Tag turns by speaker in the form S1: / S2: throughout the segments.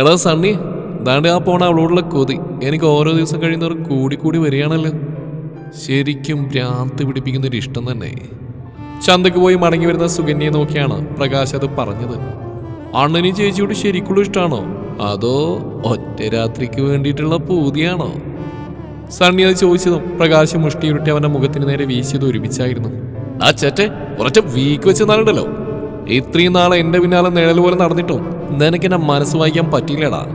S1: എടാ സണ്ണി ദാണ്ട് ആ പോണ അവളോടുള്ള കൊതി. എനിക്ക് ഓരോ ദിവസം കഴിയുന്നവർ കൂടി കൂടി വരികയാണല്ലോ. ശരിക്കും ഭ്രാന്ത് പിടിപ്പിക്കുന്ന ഒരു ഇഷ്ടം തന്നെ. ചന്തക്ക് പോയി മടങ്ങി വരുന്ന സുകന്യയെ നോക്കിയാണ് പ്രകാശ് അത് പറഞ്ഞത്. അണ്ണനി ചേച്ചിയോട് ശരിക്കുള്ള ഇഷ്ടമാണോ അതോ ഒറ്റ രാത്രിക്ക് വേണ്ടിയിട്ടുള്ള പൂതിയാണോ? സണ്ണി അത് ചോദിച്ചതും പ്രകാശ് മുഷ്ടിയുരുട്ടി അവന്റെ മുഖത്തിന് നേരെ വീശിയത് ഒരുമിച്ചായിരുന്നു. ആ ചേട്ടെ കുറച്ച് വീക്ക് വെച്ച് നാളുണ്ടല്ലോ ഇത്രയും നാളെ എന്റെ പിന്നാലെ നിഴൽ പോലെ നടന്നിട്ടും നിനക്ക് എന്നെ മനസ്സ് വായിക്കാൻ പറ്റിയില്ലടാ.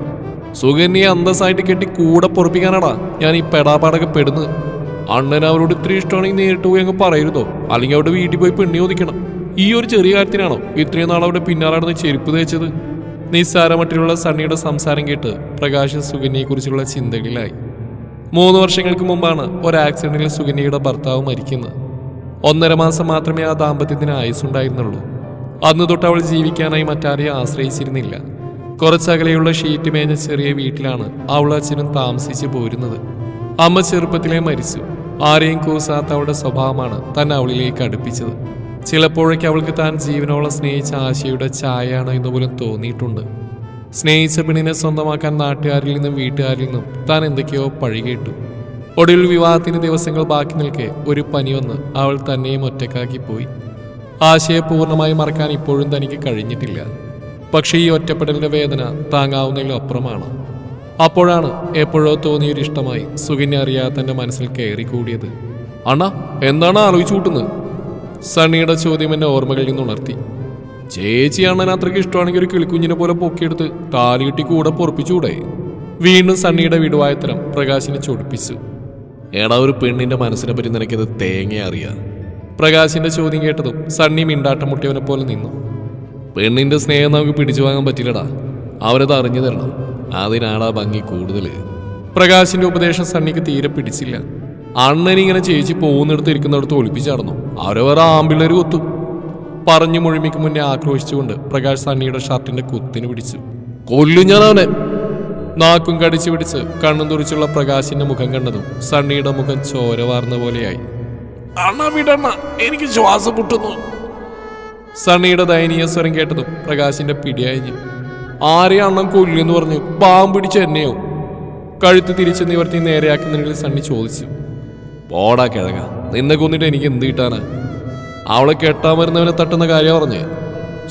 S1: സുകന്യെ അന്തസ്സായിട്ട് കെട്ടി കൂടെ പൊറപ്പിക്കാനാടാ ഞാൻ ഈ പെടാപാടൊക്കെ പെടുന്നത്. അണ്ണൻ അവരോട് ഇത്ര ഇഷ്ടമാണെങ്കിൽ നേരിട്ട് പോയി അങ്ങ് പറയരുതോ? അല്ലെങ്കിൽ അവിടെ വീട്ടിൽ പോയി പെണ്ണി ഒതിക്കണം. ഈ ഒരു ചെറിയ കാര്യത്തിനാണോ ഇത്രയും നാൾ അവിടെ പിന്നാലാണെന്ന് ചെരുപ്പ് തേച്ചത്? നിസ്സാരമട്ടിലുള്ള സണ്ണിയുടെ സംസാരം കേട്ട് പ്രകാശ് സുകന്യയെക്കുറിച്ചുള്ള ചിന്തകളിലായി. മൂന്ന് വർഷങ്ങൾക്ക് മുമ്പാണ് ഒരു ആക്സിഡന്റിൽ സുകന്യയുടെ ഭർത്താവ് മരിക്കുന്നത്. ഒന്നര മാസം മാത്രമേ ആ ദാമ്പത്യത്തിന് ആയുസ്സുണ്ടായിരുന്നുള്ളൂ. അന്ന് തൊട്ട് അവൾ ജീവിക്കാനായി മറ്റാരെയും ആശ്രയിച്ചിരുന്നില്ല. കുറച്ചകലെയുള്ള ഷീറ്റ് മേഞ്ഞ ചെറിയ വീട്ടിലാണ് അവൾ അച്ഛനും താമസിച്ചു പോരുന്നത്. അമ്മ ചെറുപ്പത്തിലേ മരിച്ചു. ആരെയും കൂസാത്ത അവളുടെ സ്വഭാവമാണ് തന്നെ അവളിലേക്ക് അടുപ്പിച്ചത്. ചിലപ്പോഴൊക്കെ അവൾക്ക് താൻ ജീവനോളം സ്നേഹിച്ച ആശയുടെ ചായയാണോ എന്ന് പോലും തോന്നിയിട്ടുണ്ട്. സ്നേഹിച്ച പെണ്ണിനെ സ്വന്തമാക്കാൻ നാട്ടുകാരിൽ നിന്നും വീട്ടുകാരിൽ നിന്നും താൻ എന്തൊക്കെയോ പഴി കേട്ടു. ഒടുവിൽ വിവാഹത്തിന് ദിവസങ്ങൾ ബാക്കി നിൽക്കെ ഒരു പനി വന്ന് അവൾ തന്നെയും ഒറ്റക്കാക്കി പോയി. ആശയെ പൂർണമായി മറക്കാൻ ഇപ്പോഴും തനിക്ക് കഴിഞ്ഞിട്ടില്ല. പക്ഷേ ഈ ഒറ്റപ്പെടലിന്റെ വേദന താങ്ങാവുന്നതിലും അപ്പുറമാണ്. അപ്പോഴാണ് എപ്പോഴോ തോന്നിയൊരിഷ്ടമായി സുകന്യ അറിയാതെ തന്റെ മനസ്സിൽ കയറി കൂടിയത് അണ എന്താണ് ആലോചിച്ചു കൂട്ടുന്നത്? സണ്ണിയുടെ ചോദ്യം എന്നെ ഓർമ്മകളിൽ നിന്ന് ഉണർത്തി. ചേച്ചി അണ്ണൻ അത്രയ്ക്ക് ഇഷ്ടമാണെങ്കിൽ ഒരു കിളിക്കുഞ്ഞിനെ പോലെ പൊക്കിയെടുത്ത് താലികെട്ടി കൂടെ പൊറപ്പിച്ചുകൂടെ? വീണ്ടും സണ്ണിയുടെ വിടുവായത്തരം പ്രകാശിനെ ചൊടിപ്പിച്ചു. എടാ ഒരു പെണ്ണിന്റെ മനസ്സിനെ പറ്റി നിനക്കിത് തേങ്ങ അറിയാം. പ്രകാശിന്റെ ചോദ്യം കേട്ടതും സണ്ണി മിണ്ടാട്ടം മുട്ടിയവനെ പോലെ നിന്നു. പെണ്ണിന്റെ സ്നേഹം നമുക്ക് പിടിച്ചു വാങ്ങാൻ പറ്റില്ലടാ. അവരത് അറിഞ്ഞു തരണം. അതിനാടാ ഭംഗി കൂടുതൽ പ്രകാശിന്റെ ഉപദേശം സണ്ണിക്ക് തീരെ പിടിച്ചില്ല. അണ്ണനിങ്ങനെ ചേച്ചി പോകുന്നിടത്ത് ഇരിക്കുന്നിടത്ത് ഒളിപ്പിച്ചടന്നു അവരെ വേറെ ആമ്പിള്ളേര് കൊത്തും. പറഞ്ഞു മുഴുമിക്ക് മുന്നേ ആക്രോശിച്ചുകൊണ്ട് പ്രകാശ് സണ്ണിയുടെ ഷർട്ടിന്റെ കുത്തിന് പിടിച്ചു. കൊല്ലു ഞാൻ നാക്കും കടിച്ചു പിടിച്ച് കണ്ണും തുറിച്ചുള്ള പ്രകാശിന്റെ മുഖം കണ്ടതും സണ്ണിയുടെ മുഖം ചോര വാർന്ന പോലെയായി. അണ്ണ വിടണ്ണ എനിക്ക് ശ്വാസം മുട്ടുന്നു. സണ്ണിയുടെ ദയനീയ സ്വരം കേട്ടതും പ്രകാശിന്റെ പിടിയഴിഞ്ഞു ആരെയും അണ്ണൻ പറഞ്ഞു പാമ്പ് പിടിച്ച് എന്നെയോ? കഴുത്ത് തിരിച്ച് നിവർത്തി നേരെയാക്കുന്നതിൽ സണ്ണി ചോദിച്ചു. പോടാ കിഴങ്ങ നിന്നെ കൊന്നിട്ട് എനിക്ക് എന്ത് കിട്ടാനാ? അവളെ കെട്ടാൻ വരുന്നവനെ തട്ടുന്ന കാര്യം പറഞ്ഞ്.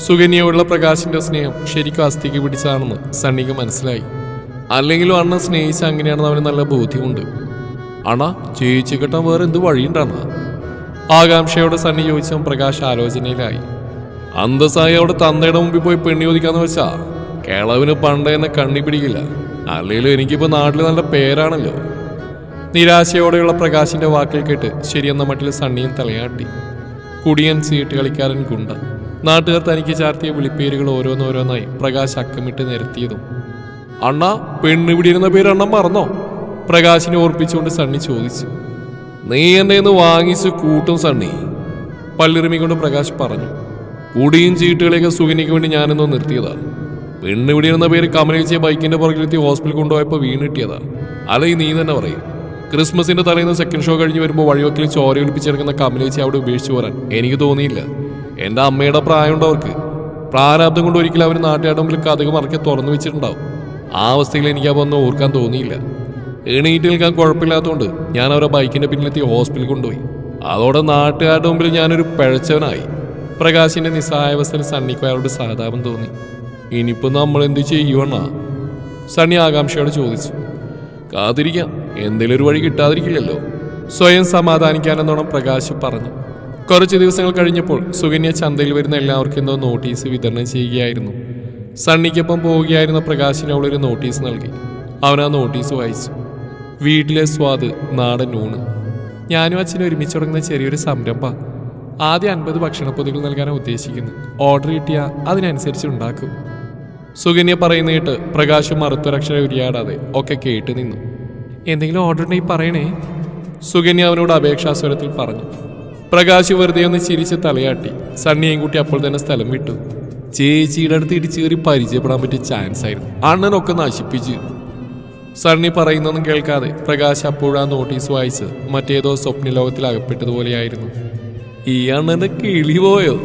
S1: സുകന്യോടുള്ള പ്രകാശിന്റെ സ്നേഹം ശരിക്കും അസ്ഥിക്ക് പിടിച്ചാണെന്ന് സണ്ണിക്ക് മനസ്സിലായി. അല്ലെങ്കിലും അണ്ണൻ സ്നേഹിച്ച അങ്ങനെയാണെന്ന് അവന് നല്ല ബോധ്യമുണ്ട്. അണ ചേച്ചി കെട്ടാൻ വേറെ എന്ത് വഴിയുണ്ടാണ്? ആകാംക്ഷയോടെ സണ്ണി ചോദിച്ച പ്രകാശ് ആലോചനയിലായി. അന്തസ്സായി അവിടെ തന്തയുടെ മുമ്പിൽ പോയി പെണ്ണി ചോദിക്കാന്ന് വെച്ചാ കേളവിന് പണ്ട് എന്നെ കണ്ണി പിടിക്കില്ല. അല്ലെങ്കിലും എനിക്കിപ്പോ നാട്ടിൽ നല്ല പേരാണല്ലോ. നിരാശയോടെയുള്ള പ്രകാശിന്റെ വാക്കിൽ കേട്ട് ശരിയെന്ന മട്ടിൽ സണ്ണിയും തലയാട്ടി. കുടിയൻ സീട്ട് കളിക്കാരൻ ഗുണ്ട. നാട്ടുകാർ തനിക്ക് ചാർത്തിയ വിളിപ്പേരുകൾ ഓരോന്നോരോന്നായി പ്രകാശ് അക്കമിട്ട് നിരത്തിയതും. അണ്ണ പെണ്ണ് പിടിയിരുന്ന പേര് അണ്ണൻ മറന്നോ? പ്രകാശിനെ ഓർപ്പിച്ചുകൊണ്ട് സണ്ണി ചോദിച്ചു. നീ എന്നെ ഒന്ന് വാങ്ങിച്ച് കൂട്ടും സണ്ണി. പള്ളിറിമിക്കൊണ്ട് പ്രകാശ് പറഞ്ഞു. കുടിയും ചീട്ടുകളെയൊക്കെ സുഖിനിക്ക് വേണ്ടി ഞാനെന്നോ നിർത്തിയതാ. പെണ്ണ് പിടിയിരുന്ന പേര് കമലേച്ചിയെ ബൈക്കിന്റെ പുറകിലെത്തി ഹോസ്പിറ്റലിൽ കൊണ്ടുപോയപ്പോൾ വീണ് കിട്ടിയതാ. അല്ല ഈ നീ തന്നെ പറയും. ക്രിസ്മസിന്റെ തലേന്ന് സെക്കൻഡ് ഷോ കഴിഞ്ഞ് വരുമ്പോൾ വഴിവക്കിൽ ചോര ഒലിപ്പിച്ചെടുക്കുന്ന കമലേച്ചി അവിടെ ഉപേക്ഷിച്ചു പോരാൻ എനിക്ക് തോന്നിയില്ല. എന്റെ അമ്മയുടെ പ്രായമുണ്ട് അവർക്ക്. പ്രാരാബ്ദം കൊണ്ട് ഒരിക്കലും അവർ നാട്ടുകാരുടെ മുമ്പിൽ കഥക് മറക്കെ തുറന്നു വെച്ചിട്ടുണ്ടാവും. ആ അവസ്ഥയിൽ എനിക്ക് ഒന്നും ഓർക്കാൻ തോന്നിയില്ല. എണീറ്റ് നിൽക്കാൻ കുഴപ്പമില്ലാത്തതുകൊണ്ട് ഞാൻ അവരെ ബൈക്കിന്റെ പിന്നിലെത്തി ഹോസ്പിറ്റലിൽ കൊണ്ടുപോയി. അതോടെ നാട്ടുകാരുടെ മുമ്പിൽ ഞാനൊരു പിഴച്ചവനായി. പ്രകാശിന്റെ നിസ്സഹായാവസ്ഥയിൽ സണ്ണിക്ക് അയാളോട് സഹതാപം തോന്നി. ഇനിയിപ്പോ നമ്മൾ എന്ത് ചെയ്യുവണ്ണ സണ്ണി ആകാംക്ഷയോട് ചോദിച്ചു. കാത്തിരിക്കാം എന്തെങ്കിലും ഒരു വഴി കിട്ടാതിരിക്കില്ലല്ലോ. സ്വയം സമാധാനിക്കാനെന്നോണം പ്രകാശ് പറഞ്ഞു. കുറച്ച് ദിവസങ്ങൾ കഴിഞ്ഞപ്പോൾ സുകന്യ ചന്തയിൽ വരുന്ന എല്ലാവർക്കും എന്തോ നോട്ടീസ് വിതരണം ചെയ്യുകയായിരുന്നു. സണ്ണിക്കൊപ്പം പോവുകയായിരുന്ന പ്രകാശിന് അവളൊരു നോട്ടീസ് നൽകി. അവൻ ആ നോട്ടീസ് വായിച്ചു. വീട്ടിലെ സ്വാദ് നാടൻ ഊണ്. ഞാനും അച്ഛനും ഒരുമിച്ച് തുടങ്ങുന്ന ചെറിയൊരു സംരംഭം. ആദ്യം അൻപത് ഭക്ഷണപ്പൊതികൾ നൽകാനാണ് ഉദ്ദേശിക്കുന്നത് ഓർഡർ കിട്ടിയാൽ അതിനനുസരിച്ച് ഉണ്ടാക്കും. സുകന്യ പറയുന്ന കേട്ട് പ്രകാശം മറുത്തൊരക്ഷരം ഉരിയാടാതെ ഒക്കെ കേട്ട് നിന്നു. എന്തെങ്കിലും ഓർഡർ ഉണ്ടെങ്കിൽ പറയണേ. സുകന്യ അവനോട് അപേക്ഷാസ്വരത്തിൽ പറഞ്ഞു. പ്രകാശ് വെറുതെ ഒന്ന് ചിരിച്ച് തലയാട്ടി. സണ്ണിയും കൂട്ടി അപ്പോൾ തന്നെ സ്ഥലം വിട്ടു. ചേച്ചിയുടെ അടുത്ത് ഇടിച്ചു കയറി പരിചയപ്പെടാൻ പറ്റിയ ചാൻസ് ആയിരുന്നു. അണ്ണനൊക്കെ നശിപ്പിച്ച്. സണ്ണി പറയുന്നൊന്നും കേൾക്കാതെ പ്രകാശ് അപ്പോഴാ നോട്ടീസ് വായിച്ച് മറ്റേതോ സ്വപ്ന ലോകത്തിൽ അകപ്പെട്ടതുപോലെയായിരുന്നു ഈ അണ്ണന് കിളി പോയോ?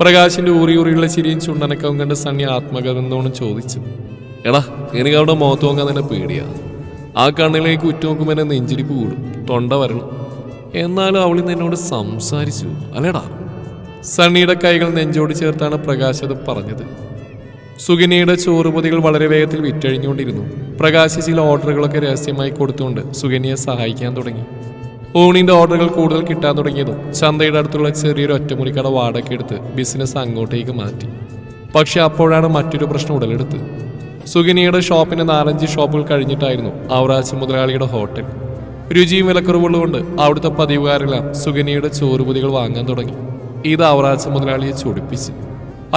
S1: പ്രകാശിന്റെ ഊറി ഊറിയുള്ള ചിരിയും ചുണ്ടനക്കവും കണ്ട് സണ്ണി ആത്മകഥന്തോണം ചോദിച്ചു. എടാ എനിക്ക് അവിടെ മുഖത്ത് നോക്കാൻ തന്നെ പേടിയാ. ആ കണ്ണിലേക്ക് ഉറ്റുനോക്കുമ്പോൾ എന്നെ നെഞ്ചിരിപ്പ് കൂടും. തൊണ്ട വരണം. എന്നാലും ഇന്ന് എന്നോട് സംസാരിച്ചു. അല്ലേടാ? സണ്ണിയുടെ കൈകൾ നെഞ്ചോട് ചേർത്താണ് പ്രകാശ് അത് പറഞ്ഞത്. സുഗിനിയുടെ ചോറുപൊതികൾ വളരെ വേഗത്തിൽ വിറ്റഴിഞ്ഞുകൊണ്ടിരുന്നു. പ്രകാശ് ചില ഓർഡറുകളൊക്കെ രഹസ്യമായി കൊടുത്തുകൊണ്ട് സുഗിനിയെ സഹായിക്കാൻ തുടങ്ങി. ഊണിന്റെ ഓർഡറുകൾ കൂടുതൽ കിട്ടാൻ തുടങ്ങിയതും ചന്തയുടെ അടുത്തുള്ള ചെറിയൊരു ഒറ്റമുറിക്കട വാടക എടുത്ത് ബിസിനസ് അങ്ങോട്ടേക്ക് മാറ്റി. പക്ഷെ അപ്പോഴാണ് മറ്റൊരു പ്രശ്നം ഉടലെടുത്ത്. സുഗിനിയുടെ ഷോപ്പിന്റെ നാലഞ്ച് ഷോപ്പുകൾ കഴിഞ്ഞിട്ടായിരുന്നു ഔറാച്ചി മുതലാളിയുടെ ഹോട്ടൽ. രുചിയും വിലക്കുറവുള്ളതുകൊണ്ട് അവിടുത്തെ പതിവുകാരെല്ലാം സുഗിനിയുടെ ചോറുപൊതികൾ വാങ്ങാൻ തുടങ്ങി. ഇത് ഔറാച്ചി മുതലാളിയെ ചൊടിപ്പിച്ച്.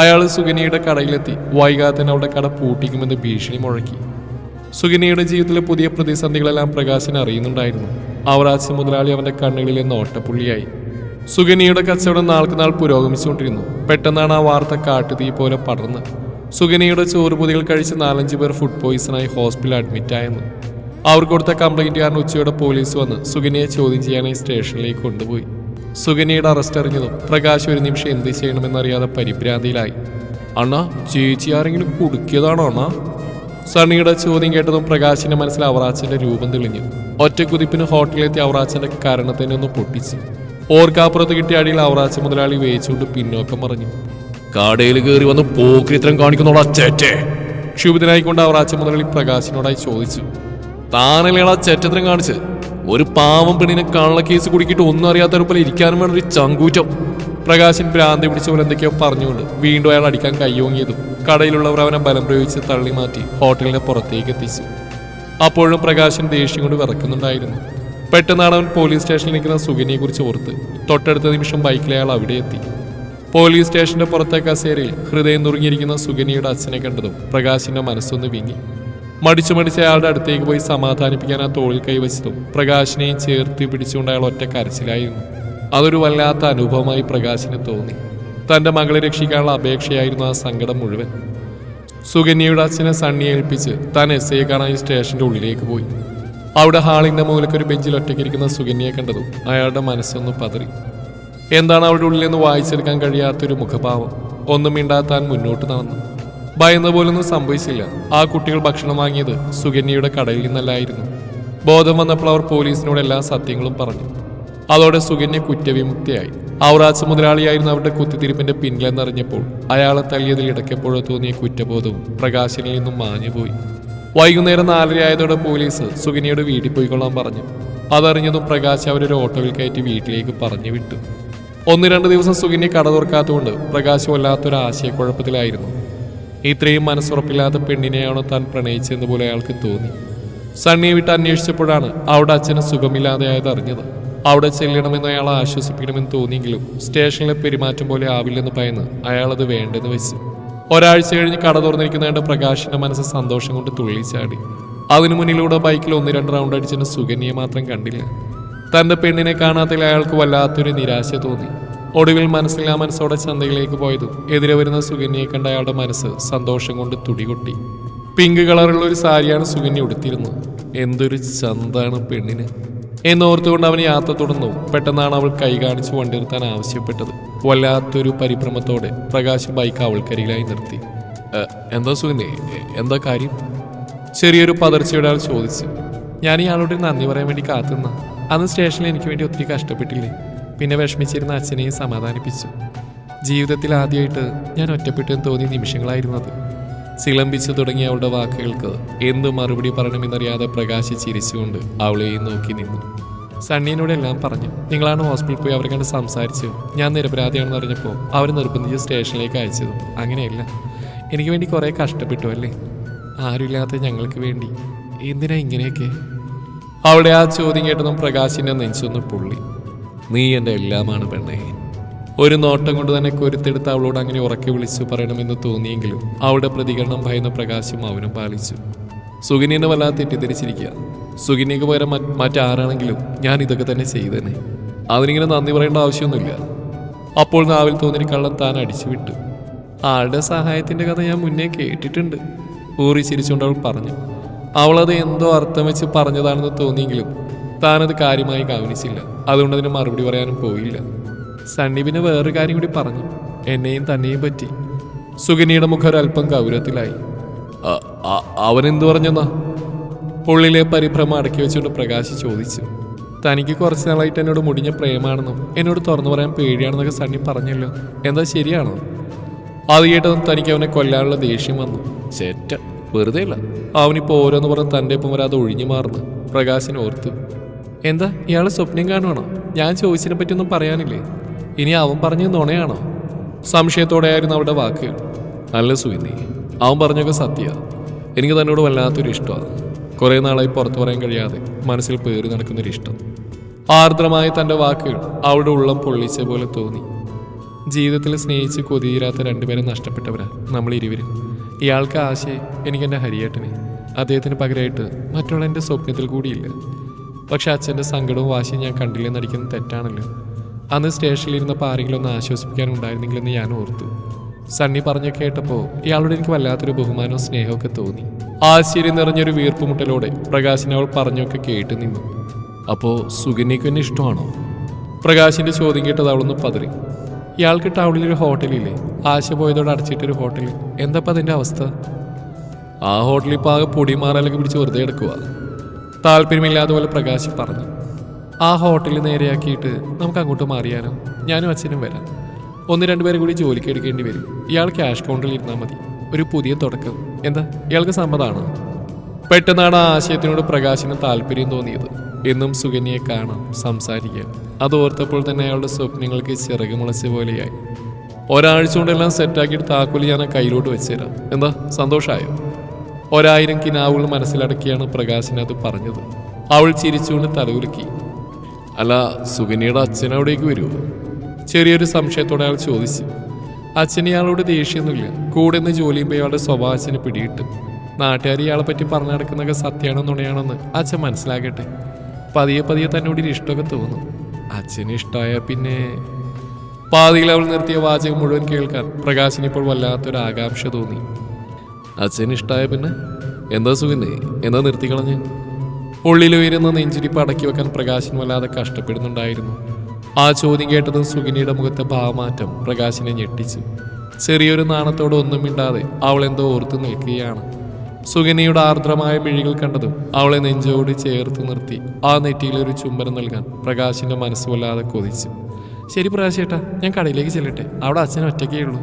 S1: അയാൾ സുഗനിയുടെ കടയിലെത്തി. വൈകാതെ തന്നെ അവളുടെ കട പൂട്ടിക്കുമെന്ന് ഭീഷണി മുഴക്കി. സുഗനിയുടെ ജീവിതത്തിലെ പുതിയ പ്രതിസന്ധികളെല്ലാം പ്രകാശൻ അറിയുന്നുണ്ടായിരുന്നു. അവറാച്ചി മുതലാളി അവന്റെ കണ്ണുകളിലെ നോട്ടപ്പുള്ളിയായി. സുഗനിയുടെ കച്ചവടം നാൾക്ക് നാൾ പുരോഗമിച്ചുകൊണ്ടിരുന്നു. പെട്ടെന്നാണ് ആ വാർത്ത കാട്ടുതീ പോലെ പടർന്ന്. സുഗനിയുടെ ചോറുപൊതികൾ കഴിച്ച് നാലഞ്ച് പേർ ഫുഡ് പോയിസണായി ഹോസ്പിറ്റലിൽ അഡ്മിറ്റായെന്ന് അവർ കൊടുത്ത കംപ്ലൈന്റുകാരൻ ഉച്ചയോടെ പോലീസ് വന്ന് സുഗനിയെ ചോദ്യം ചെയ്യാനായി സ്റ്റേഷനിലേക്ക് കൊണ്ടുപോയി. സുഗനിയുടെ അറസ്റ്റ് അറിഞ്ഞതും പ്രകാശ് ഒരു നിമിഷം എന്ത് ചെയ്യണമെന്നറിയാതെ പരിഭ്രാന്തിയിലായി. അണ്ണ ചേച്ചി ആരെങ്കിലും കുടുക്കിയതാണോ അണ്ണ? സണ്ണിയുടെ ചോദ്യം കേട്ടതും പ്രകാശിന്റെ മനസ്സിൽ അവറാച്ചന്റെ രൂപം തെളിഞ്ഞു. ഒറ്റ ഒറ്റക്കുതിപ്പിന് ഹോട്ടലിലെത്തി അവറാച്ചന്റെ കരണത്തിനെ ഒന്ന് പൊട്ടിച്ചു. ഓർക്കാപ്പുറത്ത് കിട്ടിയ അടിയിൽ അവറാച്ച മുതലാളി വേയിച്ചുകൊണ്ട് പിന്നോക്കം പറഞ്ഞു കടയിൽ കയറി വന്ന് പോക്രിത്രം കാണിക്കുന്നോടാ ചേറ്റേ ക്ഷുഭിതനായിക്കൊണ്ട് അവറാച്ച മുതലാളി പ്രകാശിനോടായി ചോദിച്ചു. താനല്ലേടാ ചേറ്റത്രം കാണിച്ച് ഒരു പാവം പെണ്ണിനെ കള്ള കേസ് കുടുക്കിയിട്ട് ഒന്നും അറിയാത്ത പോലെ ഇരിക്കാനും വേണം ഒരു ചങ്കൂറ്റം. പ്രകാശൻ ഭ്രാന്തി പിടിച്ച പോലെ എന്തൊക്കെയോ പറഞ്ഞുകൊണ്ട് വീണ്ടും അയാൾ അടിക്കാൻ കയ്യോങ്ങിയതും കടയിലുള്ളവർ അവനെ ബലം പ്രയോഗിച്ച് തള്ളി മാറ്റി ഹോട്ടലിനെ പുറത്തേക്ക് എത്തിച്ചു. അപ്പോഴും പ്രകാശൻ ദേഷ്യം കൊണ്ട് വിറക്കുന്നുണ്ടായിരുന്നു. പെട്ടെന്നാണ് അവൻ പോലീസ് സ്റ്റേഷനിൽ നിൽക്കുന്ന സുഗനിയെ കുറിച്ച് ഓർത്ത് തൊട്ടടുത്ത നിമിഷം ബൈക്കിൽ അയാൾ അവിടെ എത്തി. പോലീസ് സ്റ്റേഷന്റെ പുറത്തെ കസേരയിൽ ഹൃദയം നുറുങ്ങിയിരിക്കുന്ന സുഗനിയുടെ അച്ഛനെ കണ്ടതും പ്രകാശിന്റെ മനസ്സൊന്ന് വിങ്ങി. മടിച്ചു മടിച്ച് അയാളുടെ അടുത്തേക്ക് പോയി സമാധാനിപ്പിക്കാൻ ആ തോളിൽ കൈവച്ചതും പ്രകാശിനെയും ചേർത്ത് പിടിച്ചുകൊണ്ട് അയാൾ ഒറ്റ കരച്ചിലായിരുന്നു. അതൊരു വല്ലാത്ത അനുഭവമായി പ്രകാശിന് തോന്നി. തന്റെ മകളെ രക്ഷിക്കാനുള്ള അപേക്ഷയായിരുന്നു ആ സങ്കടം മുഴുവൻ. സുകന്യയുടെ അച്ഛനെ സണ്ണി ഏൽപ്പിച്ച് താൻ എസ് ഐയെ കാണാൻ സ്റ്റേഷന്റെ ഉള്ളിലേക്ക് പോയി. അവിടെ ഹാളിന്റെ മൂലക്കൊരു ബെഞ്ചിൽ ഒറ്റയ്ക്കിരിക്കുന്ന സുകന്യയെ കണ്ടതും അയാളുടെ മനസ്സൊന്ന് പതറി. എന്താണ് അവിടെ ഉള്ളിൽ നിന്ന് വായിച്ചെടുക്കാൻ കഴിയാത്തൊരു മുഖഭാവം? ഒന്നും മിണ്ടാത്താൻ മുന്നോട്ട് നടന്നു. ഭയന്ന പോലൊന്നും സംഭവിച്ചില്ല. ആ കുട്ടികൾ ഭക്ഷണം വാങ്ങിയത് സുകന്യയുടെ കടയിൽ നിന്നല്ലായിരുന്നു. ബോധം വന്നപ്പോൾ അവർ പോലീസിനോട് എല്ലാ സത്യങ്ങളും പറഞ്ഞു. അതോടെ സുകന്യ കുറ്റവിമുക്തിയായി. ഔറാച്ച മുതലാളിയായിരുന്നു അവരുടെ കുത്തിത്തിരിപ്പിന്റെ പിന്നിലെന്നറിഞ്ഞപ്പോൾ അയാളെ തല്ലിയതിൽ ഇടയ്ക്കെപ്പോഴോ തോന്നിയ കുറ്റബോധവും പ്രകാശനിൽ നിന്നും മാഞ്ഞുപോയി. വൈകുന്നേരം നാലരയായതോടെ പോലീസ് സുകന്യയുടെ വീട്ടിൽ പോയിക്കൊള്ളാൻ പറഞ്ഞു. അതറിഞ്ഞതും പ്രകാശ് അവരൊരു ഓട്ടോയിൽ കയറ്റി വീട്ടിലേക്ക് പറഞ്ഞു വിട്ടു. ഒന്ന് രണ്ട് ദിവസം സുകന്യ കട തുറക്കാത്തതുകൊണ്ട് പ്രകാശ് വല്ലാത്തൊരു ആശയക്കുഴപ്പത്തിലായിരുന്നു. ഇത്രയും മനസ്സുറപ്പില്ലാത്ത പെണ്ണിനെയാണോ താൻ പ്രണയിച്ചതെന്ന് പോലെ അയാൾക്ക് തോന്നി. സണ്ണിയെ വിട്ട് അന്വേഷിച്ചപ്പോഴാണ് അവിടെ അച്ഛന് സുഖമില്ലാതെയായത് അറിഞ്ഞത്. അവിടെ ചെല്ലണമെന്ന് അയാളെ ആശ്വസിപ്പിക്കണമെന്ന് തോന്നിയെങ്കിലും സ്റ്റേഷനിലെ പെരുമാറ്റം പോലെ ആവില്ലെന്ന് ഭയന്ന് അയാളത് വേണ്ടെന്ന് വെച്ചു. ഒരാഴ്ച കഴിഞ്ഞ് കട തുറന്നിരിക്കുന്നതിന്റെ പ്രകാശിന്റെ മനസ്സ് സന്തോഷം കൊണ്ട് തുള്ളിച്ചാടി അതിനു മുന്നിലൂടെ ബൈക്കിൽ ഒന്ന് രണ്ട് റൗണ്ട് അടിച്ചതിന് സുകന്യയെ മാത്രം കണ്ടില്ല. തന്റെ പെണ്ണിനെ കാണാത്തതിൽ അയാൾക്ക് വല്ലാത്തൊരു നിരാശ തോന്നി. ഒടുവിൽ മനസ്സില്ലാ മനസ്സോടെ ചന്തയിലേക്ക് പോയതും. എതിരെ വരുന്ന സുകന്യയെ കണ്ട അയാളുടെ മനസ്സ് സന്തോഷം കൊണ്ട് തുടികൊട്ടി. പിങ്ക് കളറുള്ള ഒരു സാരിയാണ് സുകന്യ ഉടുത്തിരുന്നത്. എന്തൊരു ചന്താണ് പെണ്ണിന്. എന്നോർത്തുകൊണ്ട് അവൻ യാത്ര തുടർന്നു. പെട്ടെന്നാണ് അവൾ കൈ കാണിച്ച് വണ്ടി നിർത്താൻ ആവശ്യപ്പെട്ടത്. വല്ലാത്തൊരു പരിഭ്രമത്തോടെ പ്രകാശ് ബൈക്ക് അവൾക്കരികിലായി നിർത്തി. എന്താ സുകന്യ? എന്താ കാര്യം? ചെറിയൊരു പതർച്ചയോടെ ആൾ ചോദിച്ചു. ഞാൻ ഇയാളോട് നന്ദി പറയാൻ വേണ്ടി കാത്തുന്ന അന്ന് സ്റ്റേഷനിൽ എനിക്ക് വേണ്ടി ഒത്തിരി കഷ്ടപ്പെട്ടില്ലേ? പിന്നെ വിഷമിച്ചിരുന്ന അച്ഛനെയും സമാധാനിപ്പിച്ചു. ജീവിതത്തിൽ ആദ്യമായിട്ട് ഞാൻ ഒറ്റപ്പെട്ടെന്ന് തോന്നിയ നിമിഷങ്ങളായിരുന്നു അത് സിളമ്പിച്ചു തുടങ്ങിയ അവളുടെ വാക്കുകൾക്ക് എന്തു മറുപടി പറയണമെന്നറിയാതെ പ്രകാശിച്ചിരിച്ചുകൊണ്ട് അവളെയും നോക്കി നിന്നു. സണ്ണിയനോട് എല്ലാം പറഞ്ഞു നിങ്ങളാണ് ഹോസ്പിറ്റലിൽ പോയി അവരെ കണ്ട് സംസാരിച്ചു ഞാൻ നിരപരാധിയാണെന്ന് അറിഞ്ഞപ്പോൾ അവർ നിർബന്ധിച്ച് സ്റ്റേഷനിലേക്ക് അയച്ചതും അങ്ങനെയല്ല. എനിക്ക് വേണ്ടി കുറേ കഷ്ടപ്പെട്ടു അല്ലേ? ആരുമില്ലാത്ത ഞങ്ങൾക്ക് വേണ്ടി. എന്തിനാ ഇങ്ങനെയൊക്കെ? അവിടെ ആ ചോദ്യം കേട്ടതും പ്രകാശിനെ നെഞ്ചൊന്ന് പുള്ളി. നീ എന്റെ എല്ലാമാണ് പെണ്ണേ. ഒരു നോട്ടം കൊണ്ട് തന്നെ കൊരുത്തെടുത്ത് അവളോട് അങ്ങനെ ഉറക്കെ വിളിച്ചു പറയണമെന്ന് തോന്നിയെങ്കിലും അവളുടെ പ്രതികരണം ഭയന്ന പ്രകാശം അവനും പാലിച്ചു. സുഗിനിനെ വല്ലാതെ തെറ്റിദ്ധരിച്ചിരിക്കുക. സുഗിനിക്ക് പകരം മറ്റ് മറ്റാരാണെങ്കിലും ഞാൻ ഇതൊക്കെ തന്നെ ചെയ്തേനെ. അതിനിങ്ങനെ നന്ദി പറയേണ്ട ആവശ്യമൊന്നുമില്ല. അപ്പോൾ നാവിൽ തോന്നിയ കള്ളം താൻ അടിച്ചു വിട്ടു. ആളുടെ സഹായത്തിന്റെ കഥ ഞാൻ മുന്നേ കേട്ടിട്ടുണ്ട് ഊറി ചിരിച്ചുകൊണ്ട് അവൾ പറഞ്ഞു. അവളത് എന്തോ അർത്ഥം വെച്ച് പറഞ്ഞതാണെന്ന് തോന്നിയെങ്കിലും താനത് കാര്യമായി ഗവനിച്ചില്ല അതുകൊണ്ട് അതിന് മറുപടി പറയാനും പോയില്ല. സണ്ണി വേറൊരു കാര്യം കൂടി പറഞ്ഞു. എന്നെയും തന്നെയും പറ്റി. സുഗനിയുടെ മുഖം ഒരല്പം ഗൗരവത്തിലായി. അവനെന്ത് പറഞ്ഞെന്നാ? ഉള്ളിലെ പരിഭ്രമം അടക്കി വെച്ചുകൊണ്ട് പ്രകാശ് ചോദിച്ചു. തനിക്ക് കുറച്ച് നാളായിട്ട് എന്നോട് മുടിഞ്ഞ പ്രേമാണെന്നും എന്നോട് തുറന്നു പറയാൻ പേടിയാണെന്നൊക്കെ സണ്ണി പറഞ്ഞല്ലോ. എന്താ ശരിയാണോ? അത് കേട്ടതും തനിക്ക് അവനെ കൊല്ലാനുള്ള ദേഷ്യം വന്നു. ചേറ്റ വെറുതെ അവനിപ്പോ ഓരോന്ന് പറഞ്ഞ് തന്റെ ഒപ്പം വരാതെ ഒഴിഞ്ഞു മാറുന്നു. പ്രകാശിനെ ഓർത്തു. എന്താ? ഇയാൾ സ്വപ്നം കാണുവാണോ? ഞാൻ ചോദിച്ചതിനെ പറ്റിയൊന്നും പറയാനില്ലേ? ഇനി അവൻ പറഞ്ഞ നുണയാണോ? സംശയത്തോടെയായിരുന്നു അവരുടെ വാക്കുകൾ അല്ല സുവിന്നി അവൻ പറഞ്ഞൊക്കെ സത്യ. എനിക്ക് തന്നോട് വല്ലാത്തൊരു ഇഷ്ടമാണ്. കുറേ നാളായി പുറത്തു പറയാൻ കഴിയാതെ മനസ്സിൽ പേറി നടക്കുന്നൊരു ഇഷ്ടം. ആർദ്രമായ തന്റെ വാക്കുകൾ അവളുടെ ഉള്ളം പൊള്ളിച്ച പോലെ തോന്നി. ജീവിതത്തിൽ സ്നേഹിച്ച് കൊതിയിരാത്ത രണ്ടുപേരെ നഷ്ടപ്പെട്ടവരാ നമ്മൾ ഇരുവരും. ഇയാൾക്ക് ആശയം എനിക്ക് എന്റെ ഹരിയേട്ടനെ. അദ്ദേഹത്തിന് പകരമായിട്ട് മറ്റുള്ള എന്റെ സ്വപ്നത്തിൽ കൂടിയില്ല. പക്ഷെ അച്ഛന്റെ സങ്കടവും വാശിയും ഞാൻ കണ്ടില്ലെന്ന് നടിക്കുന്നത് തെറ്റാണല്ലോ. അന്ന് സ്റ്റേഷനിലിരുന്നപ്പോൾ ആരെങ്കിലും ഒന്ന് ആശ്വസിപ്പിക്കാനുണ്ടായിരുന്നെങ്കിലെന്ന് ഞാൻ ഓർത്തു. സണ്ണി പറഞ്ഞ കേട്ടപ്പോൾ ഇയാളോട് എനിക്ക് വല്ലാത്തൊരു ബഹുമാനവും സ്നേഹമൊക്കെ തോന്നി. ആശ്ചര്യം നിറഞ്ഞൊരു വീർപ്പുമുട്ടലോടെ പ്രകാശിനെ അവൾ പറഞ്ഞൊക്കെ കേട്ടു നിന്നു. അപ്പോൾ സുഗന്യക്ക് എന്നെ ഇഷ്ടമാണോ? പ്രകാശിന്റെ ചോദ്യം കേട്ടത് അവളൊന്ന് പതറി. ഇയാൾക്ക് ടൗണിലൊരു ഹോട്ടലില്ലേ? ആശ പോയതോടെ അടച്ചിട്ടൊരു ഹോട്ടലിൽ എന്താ അതിന്റെ അവസ്ഥ? ആ ഹോട്ടലിൽ ഇപ്പോൾ ആകെ പൊടി മാറാലൊക്കെ പിടിച്ച് വെറുതെ എടുക്കുക താല്പര്യമില്ലാതെ പോലെ പ്രകാശ് പറഞ്ഞു. ആ ഹോട്ടലിൽ നേരെയാക്കിയിട്ട് നമുക്ക് അങ്ങോട്ട് മാറിയാലോ ഞാനും അച്ഛനും വരാം. ഒന്ന് രണ്ടുപേരും കൂടി ജോലിക്ക് എടുക്കേണ്ടി വരും. ഇയാൾ ക്യാഷ് കൗണ്ടറിൽ ഇരുന്നാൽ മതി. ഒരു പുതിയ തുടക്കം. എന്താ? ഇയാൾക്ക് സമ്മതമാണോ പെട്ടെന്നാണ് ആ ആശയത്തിനോട് പ്രകാശിന് താല്പര്യം തോന്നിയത്. എന്നും സുകന്യയെ കാണാം സംസാരിക്കാം. അത് ഓർത്തപ്പോൾ തന്നെ അയാളുടെ സ്വപ്നങ്ങൾക്ക് ചിറക് മുളച്ച പോലെയായി. ഒരാഴ്ച കൊണ്ടെല്ലാം സെറ്റാക്കിയിട്ട് താക്കോൽ ഞാൻ കയ്യിലോട്ട് വെച്ചുതരാം. എന്താ? സന്തോഷമായോ ഒരായിരം കിനാവുകൾ മനസ്സിലടക്കിയാണ് പ്രകാശിന് അത് പറഞ്ഞത്. അവൾ ചിരിച്ചുകൊണ്ട് തലകുലുക്കി. അല്ല സുഗിനിയുടെ അച്ഛൻ അവിടേക്ക് വരുമോ ചെറിയൊരു സംശയത്തോടെ അയാൾ ചോദിച്ചു. അച്ഛന് ഇയാളോട് ദേഷ്യമൊന്നുമില്ല കൂടെ നിന്ന് ജോലി ചെയ്യുമ്പോൾ ഇയാളുടെ അച്ഛന് പിടിയിട്ട് നാട്ടുകാർ ഇയാളെ പറ്റി പറഞ്ഞു നടക്കുന്നൊക്കെ സത്യമാണോ നുണയാണെന്ന് അച്ഛൻ മനസ്സിലാക്കട്ടെ. പതിയെ പതിയെ തന്നോട് ഇഷ്ടമൊക്കെ തോന്നും. അച്ഛന് ഇഷ്ടമായ പിന്നെ പാതിയിൽ അവൾ നിർത്തിയ വാചകം മുഴുവൻ കേൾക്കാൻ പ്രകാശിന് ഇപ്പോൾ വല്ലാത്തൊരു ആകാംക്ഷ തോന്നി. അച്ഛന് ഇഷ്ടമായ പിന്നെ എന്താ സുഖിന്നേ എന്താ നിർത്തിക്കളഞ്ഞ് ഉള്ളിലുയരുന്ന നെഞ്ചിരിപ്പ് അടക്കി വെക്കാൻ പ്രകാശൻ വല്ലാതെ കഷ്ടപ്പെടുന്നുണ്ടായിരുന്നു. ആ ചോദ്യം കേട്ടതും സുഗിനിയുടെ മുഖത്തെ ഭാവമാറ്റം പ്രകാശിനെ ഞെട്ടിച്ചു. ചെറിയൊരു നാണത്തോടെ ഒന്നും മിണ്ടാതെ അവൾ എന്തോ ഓർത്തു നിൽക്കുകയാണ്. സുഗിനിയുടെ ആർദ്രമായ മിഴികൾ കണ്ടതും അവളെ നെഞ്ചോട് ചേർത്ത് നിർത്തി ആ നെറ്റിയിൽ ഒരു ചുംബനം നൽകാൻ പ്രകാശിന്റെ മനസ്സ് വല്ലാതെ കൊതിച്ചു. ശരി പ്രകാശേട്ടാ ഞാൻ കടയിലേക്ക് ചെല്ലട്ടെ. അവിടെ അച്ഛൻ ഒറ്റയ്ക്കേ ഉള്ളൂ.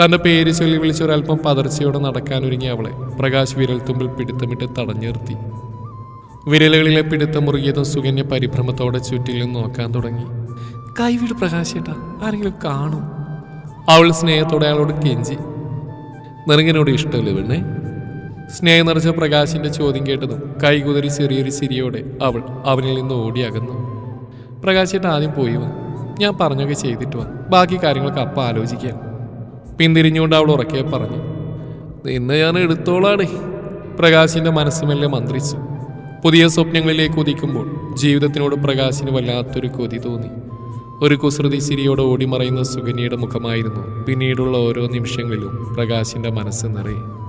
S1: തന്റെ പേര് ചൊല്ലി വിളിച്ചൊരൽപ്പം പതർച്ചയോടെ നടക്കാനൊരുങ്ങി അവളെ പ്രകാശ് വിരൽ തുമ്പിൽ പിടുത്തമിട്ട് തടഞ്ഞു നിർത്തി വിരലുകളിലെ പിടുത്തം മുറുകിയതും സുകന്യ പരിഭ്രമത്തോടെ ചുറ്റിലും നോക്കാൻ തുടങ്ങി. കൈവിട് പ്രകാശേട്ടാ ആരെങ്കിലും കാണും. അവൾ സ്നേഹത്തോടെ അയാളോട് കെഞ്ചി. നിറങ്ങിനോട് ഇഷ്ടമല്ലേ പെണ്ണെ? സ്നേഹം നിറച്ച പ്രകാശിന്റെ ചോദ്യം കേട്ടതും കൈകുതിരി ചെറിയൊരു ചിരിയോടെ അവൾ അവനിൽ നിന്ന് ഓടി അകന്നു. പ്രകാശേട്ട ആദ്യം പോയി വാ ഞാൻ പറഞ്ഞൊക്കെ ചെയ്തിട്ട് വാ ബാക്കി കാര്യങ്ങളൊക്കെ അപ്പം ആലോചിക്കാം. പിന്തിരിഞ്ഞുകൊണ്ട് അവൾ ഉറക്കെ പറഞ്ഞു ഇന്ന് ഞാൻ എടുത്തോളാണ്. പ്രകാശിന്റെ മനസ്സുമെല്ലാം മന്ത്രിച്ചു. പുതിയ സ്വപ്നങ്ങളിലേക്ക് ഉദിക്കുമ്പോൾ ജീവിതത്തിനോട് പ്രകാശിന് വല്ലാത്തൊരു കൊതി തോന്നി. ഒരു കുസൃതി ശിരിയോട് ഓടിമറയുന്ന സുകന്യയുടെ മുഖമായിരുന്നു പിന്നീടുള്ള ഓരോ നിമിഷങ്ങളിലും പ്രകാശിന്റെ മനസ്സ് നിറയെ.